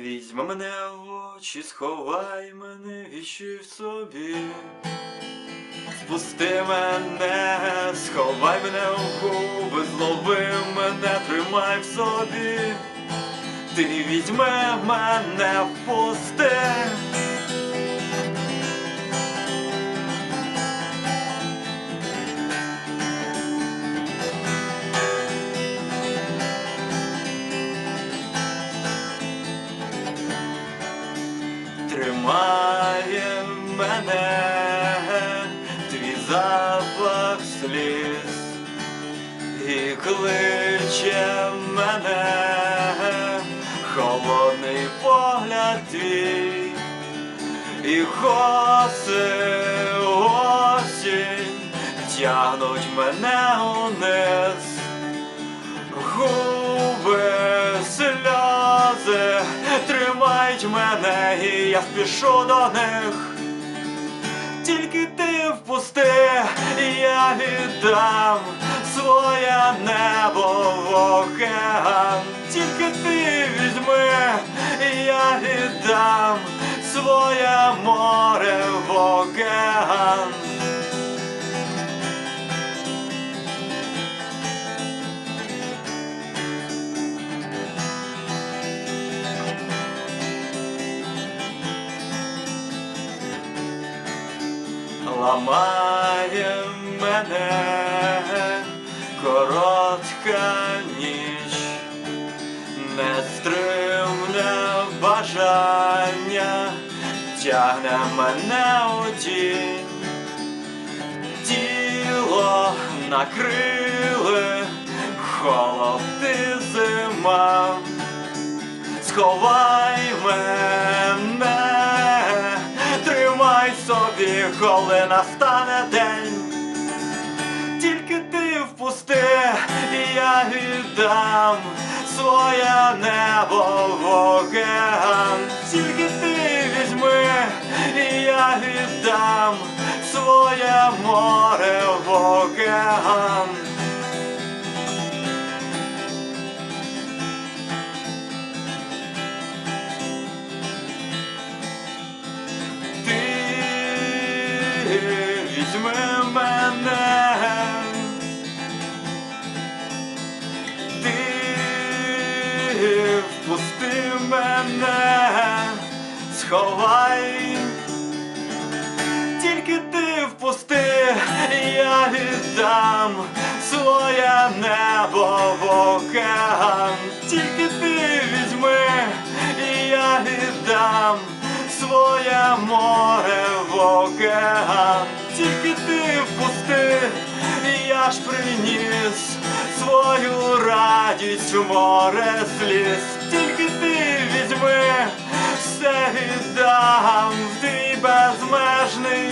Візьми мене в очі, сховай мене, віщуй в собі. Спусти мене, сховай мене в губи, злови мене, тримай в собі. Ти візьми мене, впусти. Мене твій запах сліз і кличе мене холодний погляд твій і коси осінь тягнуть мене униз губи сльози тримають мене, і я спішу до них. Тільки ти впусти, я віддам своє небо в океан. Тільки ти візьми, я віддам своє море ламає мене коротка ніч, нестримне бажання тягне мене у тінь, тіло накрили, холод зима, сховай коли настане день. Тільки ти впусти, і я віддам своє небо в океан. Тільки ти візьми, і я віддам своє море в океан. Візьми мене, ти впусти мене, сховай, тільки ти впусти, я віддам своє небо в океан, тільки ти візьми, я віддам своє море в океан, тільки ти впусти, я ж приніс свою радість в море сліз, тільки ти візьми, все віддам в твій безмежний